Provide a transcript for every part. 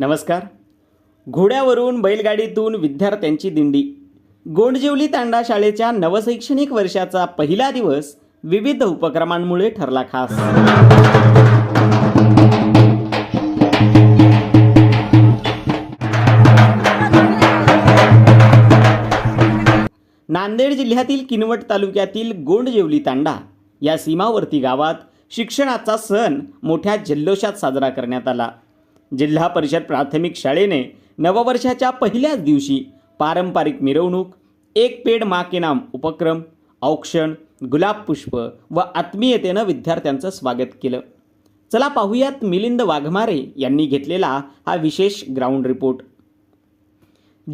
नमस्कार. घोड्यावरून बैलगाडीतून विद्यार्थ्यांची दिंडी. गोंडजिवली तांडा शाळेच्या नवशैक्षणिक वर्षाचा पहिला दिवस विविध उपक्रमांमुळे ठरला खास. नांदेड जिल्ह्यातील किनवट तालुक्यातील गोंडजेवली तांडा या सीमावर्ती गावात शिक्षणाचा सण मोठ्या जल्लोषात साजरा करण्यात आला. जिल्हा परिषद प्राथमिक शाळेने नववर्षाच्या पहिल्याच दिवशी पारंपरिक मिरवणूक एक पेड मा के नाम उपक्रम औक्षण गुलाब पुष्प व आत्मीयतेनं विद्यार्थ्यांचं स्वागत केलं. चला पाहूयात मिलिंद वाघमारे यांनी घेतलेला हा विशेष ग्राउंड रिपोर्ट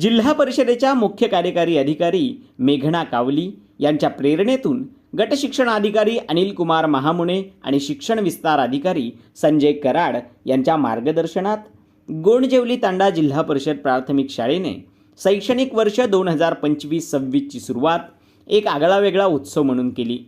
जिल्हा परिषदेच्या मुख्य कार्यकारी अधिकारी मेघना कावली यांच्या प्रेरणेतून गट शिक्षण अधिकारी अनिल कुमार महामुने आणि शिक्षण विस्तार अधिकारी संजय कराड यांच्या मार्गदर्शनात गोंडजेवली तांडा जिल्हा परिषद प्राथमिक शाळेने शैक्षणिक वर्ष दोन हजार पंचवीस सव्वीसची सुरुवात एक आगळावेगळा उत्सव म्हणून केली.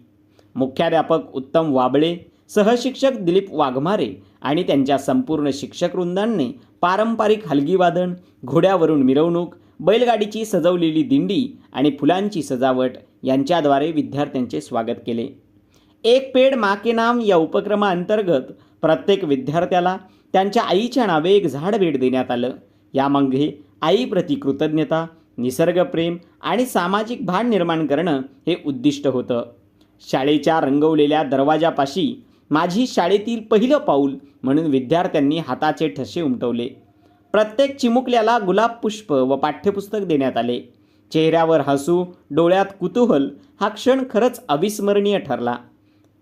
मुख्याध्यापक उत्तम वाबळे सहशिक्षक दिलीप वाघमारे आणि त्यांच्या संपूर्ण शिक्षक वृंदांनी पारंपरिक हलगीवादन घोड्यावरून मिरवणूक बैलगाडीची सजवलेली दिंडी आणि फुलांची सजावट यांच्याद्वारे विद्यार्थ्यांचे स्वागत केले. एक पेड मा के नाम या उपक्रमाअंतर्गत प्रत्येक विद्यार्थ्याला त्यांच्या आईच्या नावे एक झाड भेट देण्यात आलं. यामागे आईप्रती कृतज्ञता निसर्गप्रेम आणि सामाजिक भान निर्माण करणं हे उद्दिष्ट होतं. शाळेच्या रंगवलेल्या दरवाजापाशी माझी शाळेतील पहिलं पाऊल म्हणून विद्यार्थ्यांनी हाताचे ठसे उमटवले. प्रत्येक चिमुकल्याला गुलाब पुष्प व पाठ्यपुस्तक देण्यात आले. चेहऱ्यावर हसू डोळ्यात कुतूहल हा क्षण खरंच अविस्मरणीय ठरला.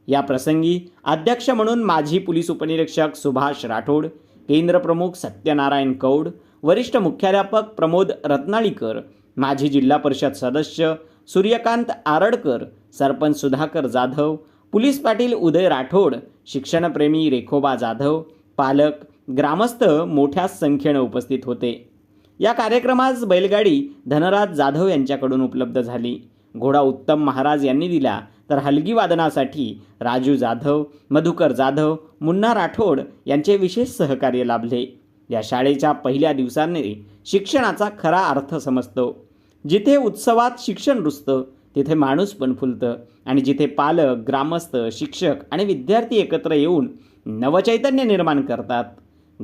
या प्रसंगी अध्यक्ष म्हणून माजी पोलीस उपनिरीक्षक सुभाष राठोड केंद्रप्रमुख सत्यनारायण कौड वरिष्ठ मुख्याध्यापक प्रमोद रत्नाळीकर माजी जिल्हा परिषद सदस्य सूर्यकांत आरडकर सरपंच सुधाकर जाधव पोलीस पाटील उदय राठोड शिक्षणप्रेमी रेखोबा जाधव पालक ग्रामस्थ मोठ्या संख्येनं उपस्थित होते. या कार्यक्रमास बैलगाडी धनराज जाधव यांच्याकडून उपलब्ध झाली. घोडा उत्तम महाराज यांनी दिला. तर हलगी वादनासाठी राजू जाधव मधुकर जाधव मुन्ना राठोड यांचे विशेष सहकार्य लाभले. या शाळेच्या पहिल्या दिवसांनी शिक्षणाचा खरा अर्थ समजतो. जिथे उत्सवात शिक्षण रुजतं तिथे माणूस पण फुलतं आणि जिथे पालक ग्रामस्थ शिक्षक आणि विद्यार्थी एकत्र येऊन नवचैतन्य निर्माण करतात.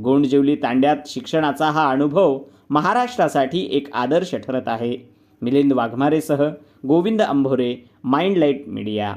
गोंडजेवली तांड्यात शिक्षणाचा हा अनुभव महाराष्ट्रासाठी एक आदर्श ठरत आहे. Milind वाघमारेसह Govind Ambhore mind light media.